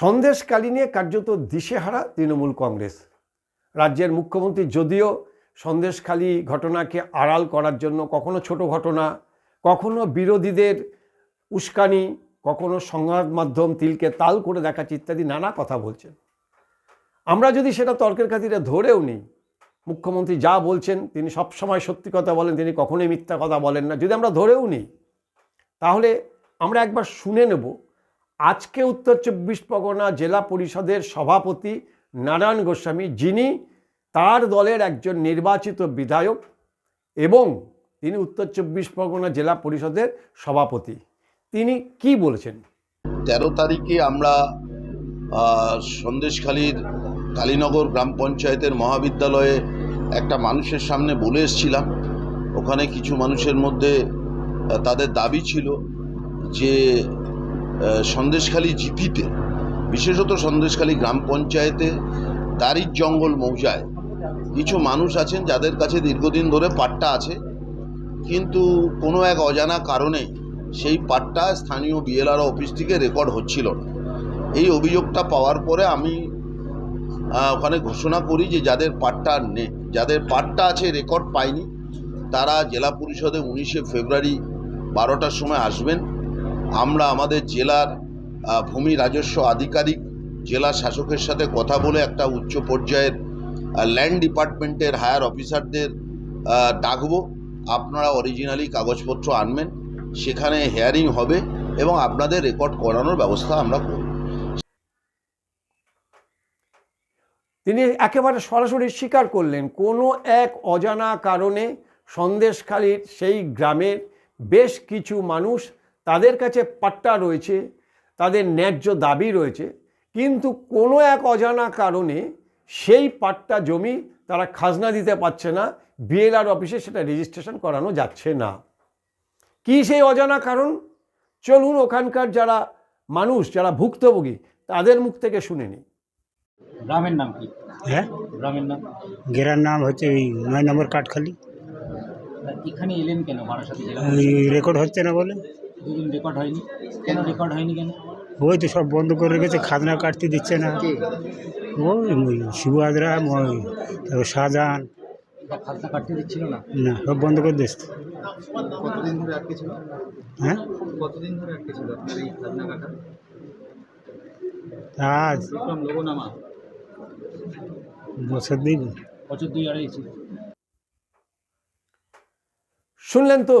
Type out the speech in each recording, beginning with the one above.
সন্দেশকালী নিয়ে কার্যত দিশেহারা তৃণমূল কংগ্রেস। রাজ্যের মুখ্যমন্ত্রী যদিও সন্দেশখালী ঘটনাকে আড়াল করার জন্য কখনো ছোট ঘটনা, কখনো বিরোধীদের উস্কানি, কখনো সংবাদ মাধ্যম তিলকে তাল করে দেখাচ্ছে ইত্যাদি নানা কথা বলছেন। আমরা যদি সেটা তর্কের খাতিরে ধরেও নিই, মুখ্যমন্ত্রী যা বলছেন, তিনি সবসময় সত্যি কথা বলেন, তিনি কখনোই মিথ্যা কথা বলেন না। যদি আমরা ধরেও নিই, তাহলে আমরা একবার শুনে নেব আজকে উত্তর চব্বিশ পরগনা জেলা পরিষদের সভাপতি নারায়ণ গোস্বামী, যিনি তার দলের একজন নির্বাচিত বিধায়ক এবং তিনি উত্তর চব্বিশ পরগনা জেলা পরিষদের সভাপতি। তিনি কি বলেছেন? তেরো তারিখে আমরা সন্দেশখালীর কালীনগর গ্রাম পঞ্চায়েতের মহাবিদ্যালয়ে একটা মানুষের সামনে বলে এসেছিলাম। ওখানে কিছু মানুষের মধ্যে তাদের দাবি ছিল যে সন্দেশখালী জিপিতে, বিশেষত সন্দেশখালী গ্রাম পঞ্চায়েতে দারির জঙ্গল মৌজায় কিছু মানুষ আছেন যাদের কাছে দীর্ঘদিন ধরে পাট্টা আছে। কিন্তু কোনো এক অজানা কারণে সেই পাট্টা স্থানীয় বিএলআর অফিস থেকে রেকর্ড হচ্ছিল না। এই অভিযোগটা পাওয়ার পরে আমি ওখানে ঘোষণা করি যে যাদের পাট্টা নেই, যাদের পাট্টা আছে রেকর্ড পায়নি তারা জেলা পরিষদে উনিশে ফেব্রুয়ারি বারোটার সময় আসবেন। আমরা আমাদের জেলার ভূমি রাজস্ব আধিকারিক, জেলা শাসকের সাথে কথা বলে একটা উচ্চ পর্যায়ের ল্যান্ড ডিপার্টমেন্টের হায়ার অফিসারদের ডাকবো। আপনারা অরিজিনালি কাগজপত্র আনবেন, সেখানে হেয়ারিং হবে এবং আপনাদের রেকর্ড করানোর ব্যবস্থা আমরা করব। তিনি একেবারে সরাসরি স্বীকার করলেন, কোনো এক অজানা কারণে সন্দেশখালীর সেই গ্রামের বেশ কিছু মানুষ তাদের কাছে পাট্টা রয়েছে তাদের ন্যায্য দাবি রয়েছে কিন্তু কোনো এক অজানা কারণে সেই পাট্টা জমি তারা খাজনা দিতে পারছে না বিএলআর অফিসে সেটা রেজিস্ট্রেশন করানো যাচ্ছে না। কি সেই অজানা কারণ? চলুন ওখানকার যারা মানুষ যারা ভুক্তভোগী তাদের মুখ থেকে শুনে নিই। গ্রামের নাম কি? হ্যাঁ? গ্রামের নাম? গ্রামের নাম হচ্ছে ওই নয় নম্বর কাঠখালি। এখানে এলেন কেন? রেকর্ড হচ্ছে না বলে? দুদিন রেকর্ড হয়নি। কেন রেকর্ড হয়নি কেন? ওই তো সব বন্ধ করে রেখেছে খাজনা কাটতে দিচ্ছে না। ওই ওই শিবু হাজরা ওই তারপর শাহজাহান। খাজনা কাটতে দিচ্ছিল না? না সব বন্ধ করে দিচ্ছে কতদিন ধরে আটকে ছিল? হ্যাঁ? কতদিন ধরে আটকে ছিল আপনার এই খাজনা কাটা? আজ। বছর দিন বছর দুই আড়াই ছিল। শুনলেন তো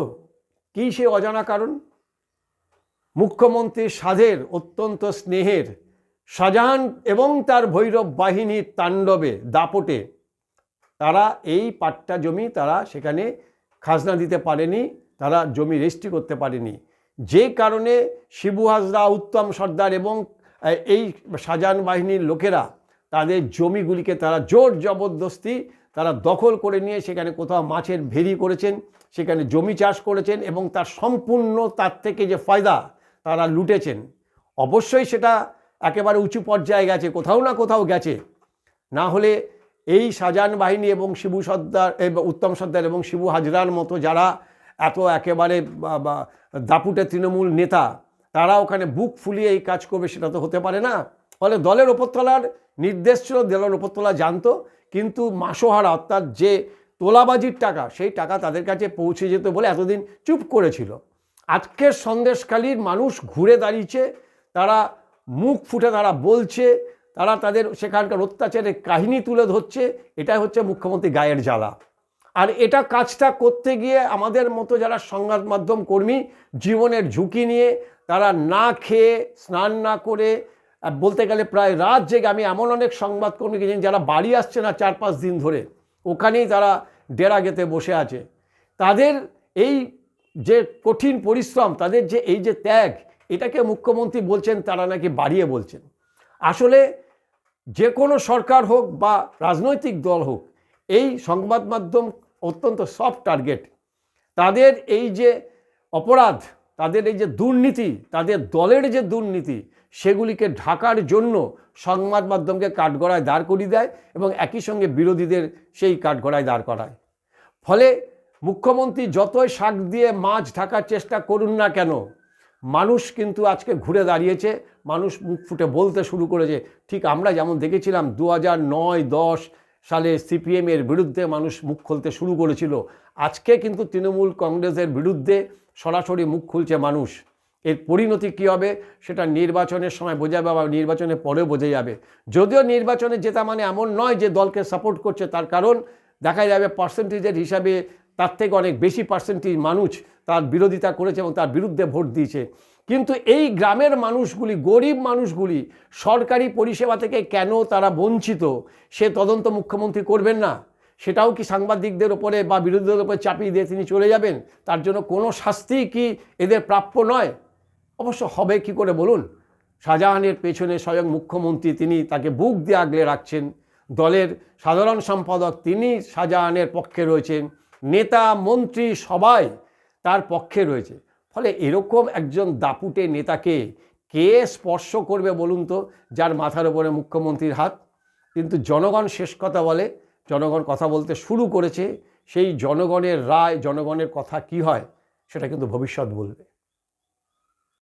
কী সে অজানা কারণ? মুখ্যমন্ত্রী সাধের অত্যন্ত স্নেহের শাহজাহান এবং তার ভৈরব বাহিনীর তাণ্ডবে দাপটে। তারা এই পাট্টা জমি তারা সেখানে খাজনা দিতে পারেনি, তারা জমি রেজিস্ট্রি করতে পারেনি। যে কারণে শিবু হাজরা, উত্তম সর্দার এবং এই শাহজাহান বাহিনীর লোকেরা তাদের জমিগুলিকে তারা জোর জবরদস্তি তারা দখল করে নিয়ে সেখানে কোথাও মাছের ভেরি করেছেন, সেখানে জমি চাষ করেছেন এবং তার সম্পূর্ণ তার থেকে যে ফায়দা তারা লুটেছেন। অবশ্যই সেটা একেবারে উঁচু পর্যায়ে গেছে, কোথাও না কোথাও গেছে। না হলে এই শাহজাহান বাহিনী এবং শিবু সর্দার উত্তম সর্দার এবং শিবু হাজরার মতো যারা এত একেবারে দাপুটে তৃণমূল নেতা, তারা ওখানে বুক ফুলিয়ে এই কাজ করবে সেটা তো হতে পারে না। ফলে দলের ওপরতলার নির্দেশ ছিল, দলের ওপরতলা জানতো, কিন্তু মাসোহারা অর্থাৎ যে তোলাবাজির টাকা, সেই টাকা তাদের কাছে পৌঁছে যেত বলে এতদিন চুপ করেছিল। আজকের সন্দেশকালীর মানুষ ঘুরে দাঁড়িয়েছে, তারা মুখ ফুটে তারা বলছে, তারা তাদের সেখানকার অত্যাচারের কাহিনী তুলে ধরছে, এটাই হচ্ছে মুখ্যমন্ত্রী গায়ের জ্বালা। আর এটা কাজটা করতে গিয়ে আমাদের মতো যারা সংবাদ মাধ্যম কর্মী, জীবনের ঝুঁকি নিয়ে তারা না খেয়ে, স্নান না করে বলতে গেলে প্রায় রাত জেগে আমি এমন অনেক সংবাদকর্মীকে জানি যারা বাড়ি আসছে না চার পাঁচ দিন ধরে, ওখানেই তারা ডেরা গেতে বসে আছে। তাদের এই যে কঠিন পরিশ্রম, তাদের যে এই যে ত্যাগ, এটাকে মুখ্যমন্ত্রী বলছেন, তারা নাকি বাড়িয়ে বলছেন। আসলে যে কোনো সরকার হোক বা রাজনৈতিক দল হোক, এই সংবাদ মাধ্যম অত্যন্ত সফট টার্গেট তাদের এই যে অপরাধ, তাদের এই যে দুর্নীতি, তাদের দলের যে দুর্নীতি, সেগুলিকে ঢাকার জন্য সংবাদ মাধ্যমকে কাঠগড়ায় দাঁড় করিয়ে দেয় এবং একই সঙ্গে বিরোধীদের সেই কাঠগড়ায় দাঁড় করায়। ফলে মুখ্যমন্ত্রী যতই শাক দিয়ে মাছ ঢাকার চেষ্টা করুন না কেন, মানুষ কিন্তু আজকে ঘুরে দাঁড়িয়েছে, মানুষ মুখ ফুটে বলতে শুরু করেছে। ঠিক আমরা যেমন দেখেছিলাম দু হাজার নয়, দশ সালে সিপিএমের বিরুদ্ধে মানুষ মুখ খুলতে শুরু করেছিল। আজকে কিন্তু তৃণমূল কংগ্রেসের বিরুদ্ধে সরাসরি মুখ খুলছে মানুষ। এর পরিণতি কী হবে, সেটা নির্বাচনের সময় বোঝা যাবে বা নির্বাচনের পরেও বোঝা যাবে। যদিও নির্বাচনে জেতা মানে এমন নয় যে দলকে সাপোর্ট করছে, তার কারণ দেখা যাবে পার্সেন্টেজের হিসাবে তার থেকে অনেক বেশি পার্সেন্টেজ মানুষ তার বিরোধিতা করেছে এবং তার বিরুদ্ধে ভোট দিয়েছে। কিন্তু এই গ্রামের মানুষগুলি, গরিব মানুষগুলি সরকারি পরিষেবা থেকে কেন তারা বঞ্চিত, সে তদন্ত মুখ্যমন্ত্রী করবেন না? সেটাও কি সাংবাদিকদের ওপরে বা বিরোধীদের ওপরে চাপিয়ে দিয়ে তিনি চলে যাবেন? তার জন্য কোনো শাস্তি কি এদের প্রাপ্য নয়? অবশ্য হবে কি করে বলুন? শাহজাহানের পেছনে স্বয়ং মুখ্যমন্ত্রী তিনি তাকে বুক দিয়ে আগলে রাখছেন। দলের সাধারণ সম্পাদক তিনি শাহজাহানের পক্ষে রয়েছেন। নেতা, মন্ত্রী সবাই তার পক্ষে রয়েছে। ফলে এরকম একজন দাপুটে নেতাকে কে স্পর্শ করবে বলুন তো, যার মাথার ওপরে মুখ্যমন্ত্রীর হাত? কিন্তু জনগণ শেষ কথা বলে, জনগণ কথা বলতে শুরু করেছে, সেই জনগণের রায়, জনগণের কথা কি হয়, সেটা কিন্তু ভবিষ্যৎ বলবে।